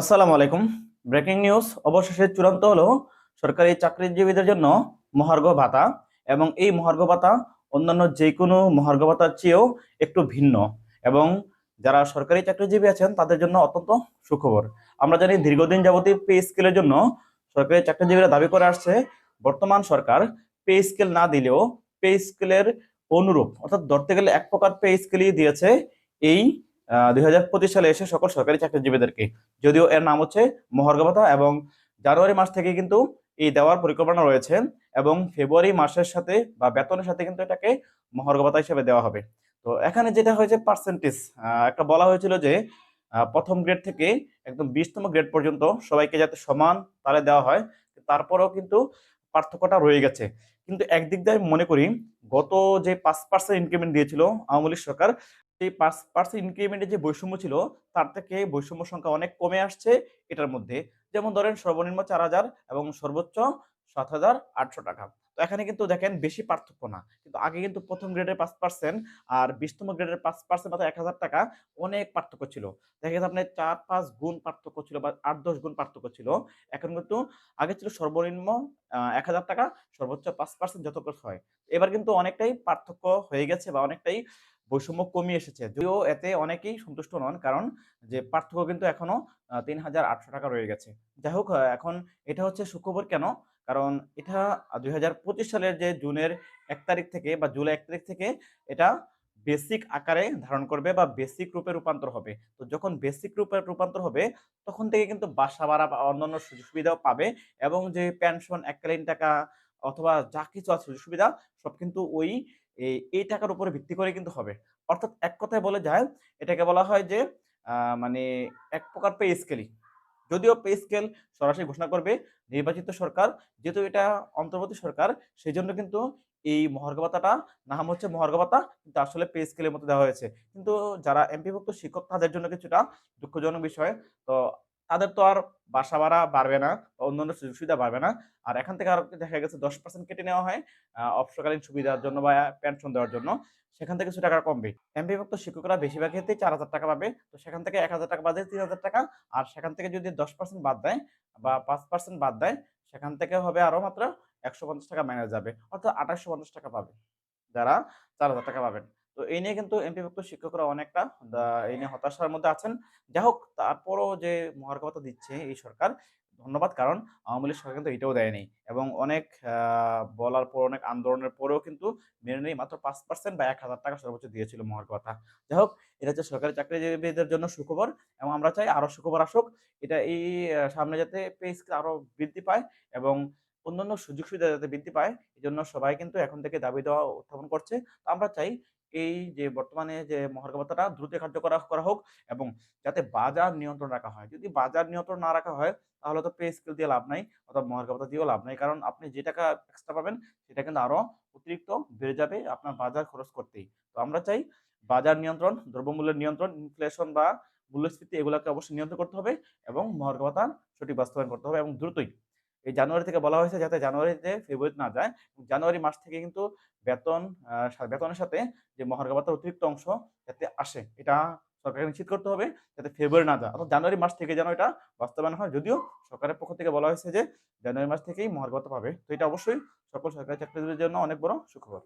আসসালামু আলাইকুম। Breaking news অবশেষে চূড়ান্ত হলো সরকারি চাকরিজীবীদের জন্য মহার্ঘ ভাতা এবং এই মহার্ঘ ভাতা অন্যান্য যে কোনো মহার্ঘ ভাতার চেয়েও একটু ভিন্ন এবং যারা সরকারি চাকরিজীবী আছেন, তাদের জন্য অত্যন্ত সুখবর। আমরা জানি দীর্ঘদিন যাবতীয় পে স্কেলের জন্য সরকারি চাকরিজীবীরা দাবি করে আসছে, বর্তমান সরকার পে স্কেল না দিলেও পে স্কেলের অনুরূপ, অর্থাৎ ধরতে গেলে এক প্রকার পে স্কেলই দিয়েছে এই দুই হাজার পঁচিশ সালে এসে সকল সরকারি চাকরিজীবীদেরকে, যদিও এর নাম হচ্ছে মহার্ঘ ভাতা এবং জানুয়ারি মাস থেকে কিন্তু এই দেওয়ার পরিকল্পনা রয়েছে এবং ফেব্রুয়ারি মাসের সাথে বা বেতনের সাথে কিন্তু এটাকে মহার্ঘ ভাতা হিসেবে দেওয়া হবে। তো এখানে যেটা হয়েছে পার্সেন্টেজ একটা বলা হয়েছিল যে প্রথম গ্রেড থেকে একদম বিশতম গ্রেড পর্যন্ত সবাইকে যাতে সমান তালে দেওয়া হয়, তারপরেও কিন্তু পার্থক্যটা রয়ে গেছে। কিন্তু একদিক দিয়ে আমি মনে করি, গত যে পাঁচ পার্সেন্ট ইনক্রিমেন্ট দিয়েছিল আওয়ামী সরকার সেই পার্সেন্ট ইনক্রিমেন্টের যে বৈষম্য ছিল, তার থেকে বৈষম্য সংখ্যা অনেক কমে আসছে এটার মধ্যে। যেমন ধরেন সর্বনিম্ন চার হাজার এবং সর্বোচ্চ সাত হাজার আটশো টাকা। তো এখানে কিন্তু দেখেন বেশি পার্থক্য না। কিন্তু আগে কিন্তু প্রথম গ্রেডের পাঁচ পার্সেন্ট আর বিশতম গ্রেডের পাঁচ পার্সেন্ট অর্থাৎ এক হাজার টাকা অনেক পার্থক্য ছিল। দেখা গেছে আপনার চার পাঁচ গুণ পার্থক্য ছিল বা আট দশ গুণ পার্থক্য ছিল। এখন কিন্তু আগে ছিল সর্বনিম্ন এক হাজার টাকা, সর্বোচ্চ পাঁচ পার্সেন্ট যত হয়। এবার কিন্তু অনেকটাই পার্থক্য হয়ে গেছে বা অনেকটাই বৈষম্য কমিয়ে এসেছে। যদিও এতে অনেকেই সন্তুষ্ট নন, কারণ যে পার্থক্য কিন্তু এখনও তিন হাজার আটশো টাকা রয়ে গেছে। যাই হোক এখন এটা হচ্ছে সুখবর কেন? কারণ এটা দুই হাজার পঁচিশ সালের যে জুনের এক তারিখ থেকে বা জুলাই এক তারিখ থেকে এটা বেসিক আকারে ধারণ করবে বা বেসিক রূপে রূপান্তর হবে। তো যখন বেসিক রূপে রূপান্তর হবে, তখন থেকে কিন্তু বাসা ভাড়া বা অন্যান্য সুযোগ সুবিধাও পাবে এবং যে পেনশন, এককালীন টাকা অথবা যা কিছু আছে সুযোগ সুবিধা, সব কিন্তু ওই এই এই টাকার উপরে ভিত্তি করে কিন্তু হবে। অর্থাৎ এক কথায় বলে যায়, এটাকে বলা হয় যে মানে এক প্রকার পে স্কেলই যদিও পে স্কেল সরাসরি ঘোষণা করবে নির্বাচিত সরকার, যেহেতু এটা অন্তর্বর্তী সরকার সেই জন্য কিন্তু এই মহার্ঘ ভাতাটা নাম হচ্ছে মহার্ঘ ভাতা কিন্তু আসলে পে স্কেলের মতো দেওয়া হয়েছে। কিন্তু যারা এমপিভুক্ত শিক্ষক, তাদের জন্য কিছুটা দুঃখজনক বিষয়। তো তাদের তো আর বাসা ভাড়া বাড়বে না বা অন্যান্য সুযোগ সুবিধা বাড়বে না। আর এখান থেকে আর দেখা গেছে দশ পার্সেন্ট কেটে নেওয়া হয় অবসরকালীন সুবিধার জন্য বা পেনশন দেওয়ার জন্য। সেখান থেকে কিছু টাকা কমবে এমপিভুক্ত শিক্ষকরা বেশিরভাগ ক্ষেত্রেই চার হাজার টাকা পাবে। তো সেখান থেকে এক হাজার টাকা বাদে তিন হাজার টাকা। আর সেখান থেকে যদি দশ পার্সেন্ট বাদ দেয় বা পাঁচ পার্সেন্ট বাদ দেয়, সেখান থেকে হবে আরও মাত্র একশো পঞ্চাশ টাকা মাইনাস যাবে। অর্থাৎ আঠাশশো পঞ্চাশ টাকা পাবে। যারা চার হাজার টাকা পাবেন। তো এই নিয়ে কিন্তু এমপিভুক্ত শিক্ষকরা অনেকটা এই নিয়ে হতাশার মধ্যে আছেন। যাই হোক তারপরও যে মহার্ঘ দিচ্ছে এই সরকার, ধন্যবাদ, কারণ আওয়ামী লীগ সরকার কিন্তু এটাও দেয়নি। এবং অনেক বলার পর, অনেক আন্দোলনের পরেও কিন্তু মেনে নেই, মাত্র পাঁচ পার্সেন্ট বা এক হাজার টাকা সর্বোচ্চ দিয়েছিল মহার্ঘ ভাতা যাই হোক এটা হচ্ছে সরকারি চাকরিজীবীদের জন্য সুখবর, এবং আমরা চাই আরও সুখবর আসুক। এটা এই সামনে যাতে পে স্কেল আরও বৃদ্ধি পায় এবং অন্যান্য সুযোগ সুবিধা যাতে বৃদ্ধি পায় এই জন্য সবাই কিন্তু এখন থেকে দাবি দেওয়া উত্থাপন করছে। তো আমরা চাই এই যে বর্তমানে যে মহার্ঘ ভাতাটা দ্রুত কার্যকর করা হোক এবং যাতে বাজার নিয়ন্ত্রণ রাখা হয়। যদি বাজার নিয়ন্ত্রণ না রাখা হয়, তাহলে তো পে স্কেল দিয়ে লাভ নাই অথবা মহার্ঘ ভাতা দিয়েও লাভ নাই। কারণ আপনি যে টাকা এক্সট্রা পাবেন, সেটা কিন্তু আরও অতিরিক্ত বেড়ে যাবে আপনার বাজার খরচ করতেই। তো আমরা চাই বাজার নিয়ন্ত্রণ, দ্রব্যমূল্যের নিয়ন্ত্রণ ইনফ্লেশন বা মূল্যস্ফীতি এগুলোকে অবশ্যই নিয়ন্ত্রণ করতে হবে এবং মহার্ঘ সঠিক বাস্তবায়ন করতে হবে এবং দ্রুতই এই জানুয়ারি থেকে বলা হয়েছে যাতে জানুয়ারিতে ফেব্রুয়ারিতে না যায় জানুয়ারি মাস থেকে কিন্তু বেতন বেতনের সাথে যে মহার্ঘ ভাতার অতিরিক্ত অংশ যাতে আসে, এটা সরকারকে নিশ্চিত করতে হবে যাতে ফেব্রুয়ারি না যায়। অর্থাৎ জানুয়ারি মাস থেকে যেন এটা বাস্তবায়ন হয়। যদিও সরকারের পক্ষ থেকে বলা হয়েছে যে জানুয়ারি মাস থেকেই মহার্ঘ ভাতা পাবে। তো এটা অবশ্যই সকল সরকারি চাকরিজীবীদের জন্য অনেক বড় সুখবর।